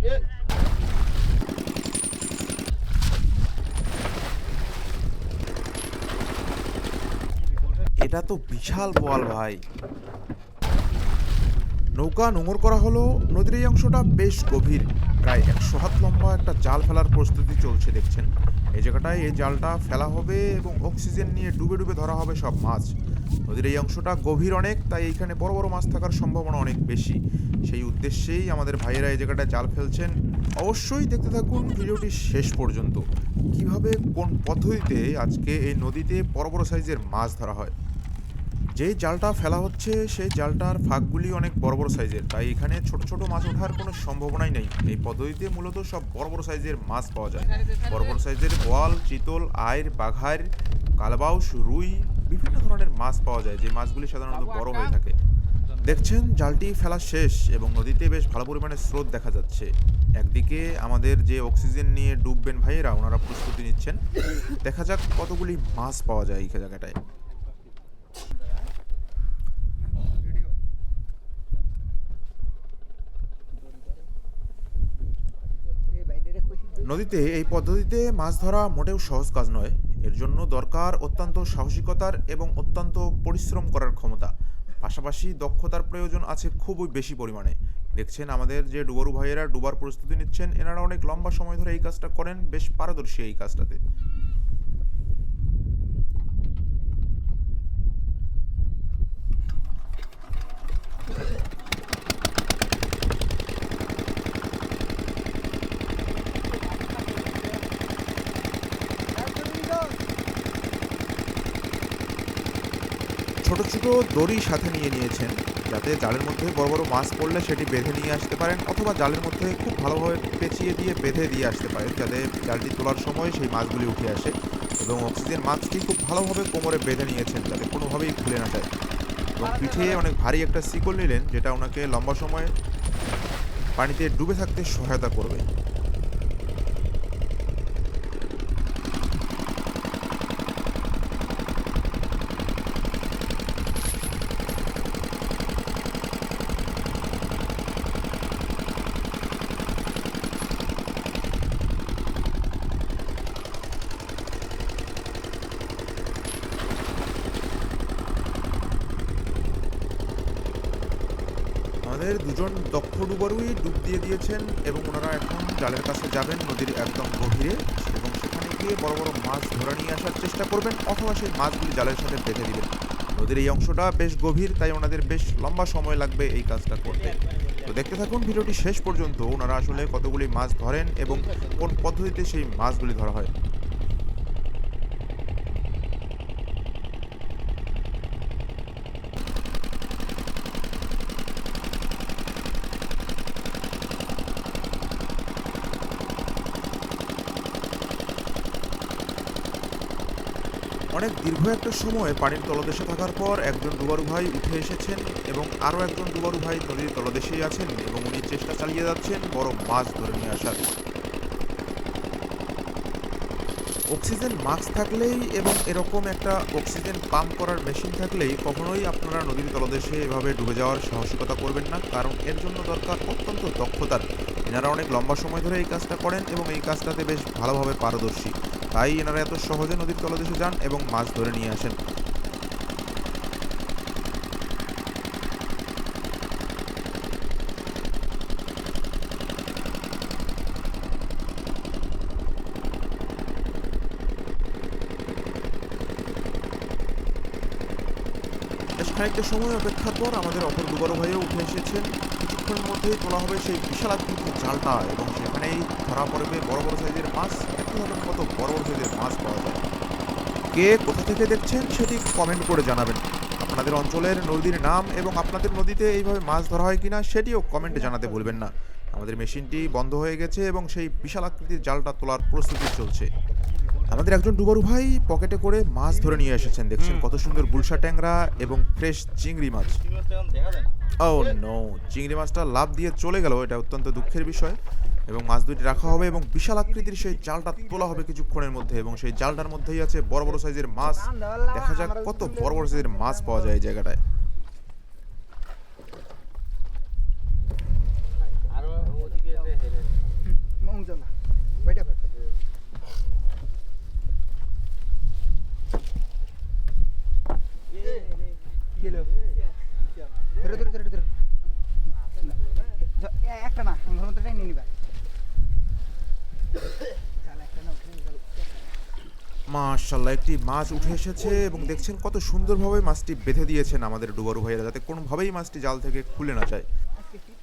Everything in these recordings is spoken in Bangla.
এটা তো বিশাল বোয়াল ভাই। নৌকা নোঙর করা হলো, নদীর এই অংশটা বেশ গভীর। প্রায় একশো হাত লম্বা একটা জাল ফেলার প্রস্তুতি চলছে, দেখছেন? এই জায়গাটায় এই জালটা ফেলা হবে এবং অক্সিজেন নিয়ে ডুবে ডুবে ধরা হবে সব মাছ। নদীর এই অংশটা গভীর অনেক, তাই এইখানে বড় বড় মাছ থাকার সম্ভাবনা অনেক বেশি। সেই উদ্দেশ্যেই আমাদের ভাইয়েরা এই জায়গাটায় জাল ফেলছেন। অবশ্যই দেখতে থাকুন ভিডিওটি শেষ পর্যন্ত, কীভাবে কোন পদ্ধতিতে আজকে এই নদীতে বড় বড় সাইজের মাছ ধরা হয়। যেই জালটা ফেলা হচ্ছে, সেই জালটার ফাঁকগুলি অনেক বড় বড় সাইজের, তাই এখানে ছোট ছোট মাছ ওঠার কোনো সম্ভাবনাই নেই। এই পদ্ধতিতে মূলত সব বড় বড় সাইজের মাছ পাওয়া যায়। বড় বড় সাইজের বোয়াল, চিতল, আইর বাঘার কালবাউস, রুই মাছ পাওয়া যায় যে মাছগুলি সাধারণত বড় হয়ে থাকে। দেখছেন জালটি ফেলা শেষ এবং নদীতে বেশ ভালো পরিমাণে স্রোত দেখা যাচ্ছে। একদিকে আমাদের যে অক্সিজেন নিয়ে ডুববেন ভাইয়েরা ওনারা প্রস্তুতি নিচ্ছেন। দেখা যাক কতগুলি মাছ পাওয়া যায় এই জায়গাটায়। নদীতে এই পদ্ধতিতে মাছ ধরা মোটেও সহজ কাজ নয়। এর জন্য দরকার অত্যন্ত সাহসিকতার এবং অত্যন্ত পরিশ্রম করার ক্ষমতা। পাশাপাশি দক্ষতার প্রয়োজন আছে খুবই বেশি পরিমাণে। দেখছেন আমাদের যে ডুবারু ভাইয়েরা ডুবার প্রস্তুতি নিচ্ছেন, এনারা অনেক লম্বা সময় ধরে এই কাজটা করেন, বেশ পারদর্শী এই কাজটাতে। ছোট দড়ি সাথে নিয়ে নিয়েছেন, যাতে জালের মধ্যে বড় বড় মাছ পড়লে সেটি বেঁধে নিয়ে আসতে পারেন অথবা জালের মধ্যে খুব ভালোভাবে পেঁচিয়ে দিয়ে বেঁধে দিয়ে আসতে পারেন, যাতে জালটি তোলার সময় সেই মাছগুলি উঠে আসে এবং অক্সিজেন মাছটি খুব ভালোভাবে কোমরে বেঁধে নিয়েছেন যাতে কোনোভাবেই খুলে না যায়। এবং পিঠে অনেক ভারী একটা শিকল নিলেন, যেটা ওনাকে লম্বা সময় পানিতে ডুবে থাকতে সহায়তা করবে। আমাদের দুজন দক্ষ ডুবারুই ডুব দিয়ে দিয়েছেন এবং ওনারা এখন জালের কাছে যাবেন নদীর একদম গভীরে এবং সেখানে গিয়ে বড় বড় মাছ ধরে নিয়ে আসার চেষ্টা করবেন অথবা সেই মাছগুলি জালের সাথে বেঁধে দিবেন। নদীর এই অংশটা বেশ গভীর, তাই ওনাদের বেশ লম্বা সময় লাগবে এই কাজটা করতে। তো দেখতে থাকুন, ভিডিওটি শেষ পর্যন্ত ওনারা আসলে কতগুলি মাছ ধরেন এবং কোন পদ্ধতিতে সেই মাছগুলি ধরা হয়। অনেক দীর্ঘ একটা সময় পানির তলদেশে থাকার পর একজন ডুবারু ভাই উঠে এসেছেন এবং আরও একজন ডুবারু ভাই নদীর তলদেশেই আছেন এবং উনি চেষ্টা চালিয়ে যাচ্ছেন বড় মাছ ধরে নিয়ে আসার। অক্সিজেন মাস্ক থাকলেই এবং এরকম একটা অক্সিজেন পাম্প করার মেশিন থাকলেই কখনোই আপনারা নদীর তলদেশে এভাবে ডুবে যাওয়ার সাহসিকতা করবেন না, কারণ এর জন্য দরকার অত্যন্ত দক্ষতার। এনারা অনেক লম্বা সময় ধরে এই কাজটা করেন এবং এই কাজটাতে বেশ ভালোভাবে পারদর্শী। তাই এনারা এত সহজে নদীর তলদেশে যান এবং মাছ ধরে নিয়ে আসেন। খানিকটা সময় অপেক্ষার পর আমাদের অপর দুবারো ভাইও উঠে এসেছেন কিছুক্ষণের মধ্যেই তোলা হবে সেই বিশাল আকৃতির জালটা এবং সেখানেই ধরা পড়বে বড় বড় সাইজের মাছ। দেখতে হবে কত বড় বড় সাইজের মাছ পাওয়া যায়। কে কোথা থেকে দেখছেন সেটি কমেন্ট করে জানাবেন। আপনাদের অঞ্চলের নদীর নাম এবং আপনাদের নদীতে এইভাবে মাছ ধরা হয় কিনা সেটিও কমেন্টে জানাতে ভুলবেন না। আমাদের মেশিনটি বন্ধ হয়ে গেছে এবং সেই বিশাল আকৃতির জালটা তোলার প্রস্তুতি চলছে। আমাদের একজন ডুবারু ভাই পকেটে করে মাছ ধরে নিয়ে এসেছেন দেখছেন কত সুন্দর গুলশা ট্যাংরা এবং ফ্রেশ চিংড়ি মাছ। ও নো। চিংড়ি মাছটা লাভ দিয়ে চলে গেল এটা অত্যন্ত দুঃখের বিষয় এবং মাছ দুটি রাখা হবে এবং বিশাল আকৃতির সেই জালটা তোলা হবে কিছুক্ষণের মধ্যে এবং সেই জালটার মধ্যেই আছে বড় বড় সাইজের মাছ। দেখা যাক কত বড় বড় সাইজের মাছ পাওয়া যায় এই জায়গাটায়। আরও ওদিকে কিলো ধরে ধরে ধরে ধরে। একটা না নিয়ে নিবা। মাশাল্লাহ, একটি মাছ উঠে এসেছে এবং দেখছেন কত সুন্দরভাবে মাছটি বেঁধে দিয়েছেন আমাদের ডুবারু ভাইয়েরা, যাতে কোনোভাবেই মাছটি জাল থেকে খুলে না যায়।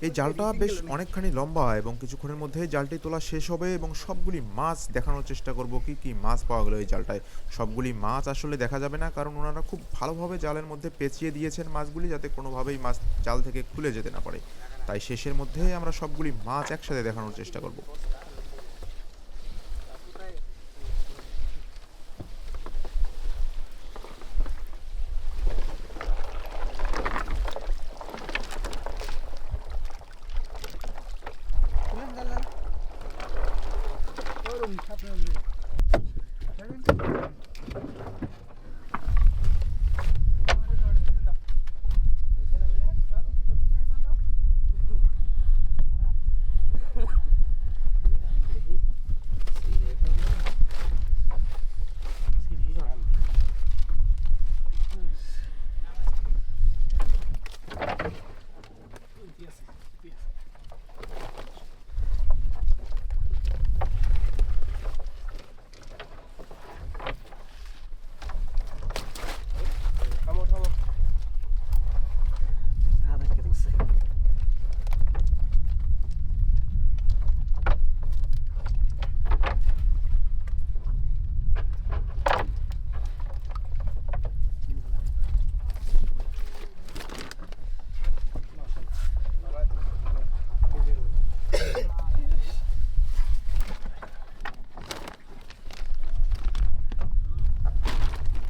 এই জালটা বেশ অনেকখানি লম্বা এবং কিছুক্ষণের মধ্যে জালটি তোলা শেষ হবে এবং সবগুলি মাছ দেখানোর চেষ্টা করব কি কি মাছ পাওয়া গেল এই জালটায়। সবগুলি মাছ আসলে দেখা যাবে না কারণ ওনারা খুব ভালোভাবে জালের মধ্যে পেঁচিয়ে দিয়েছেন মাছগুলি যাতে কোনোভাবেই মাছ জাল থেকে খুলে যেতে না পারে। তাই শেষের মধ্যে আমরা সবগুলি মাছ একসাথে দেখানোর চেষ্টা করব। 얼음 잡혔는데.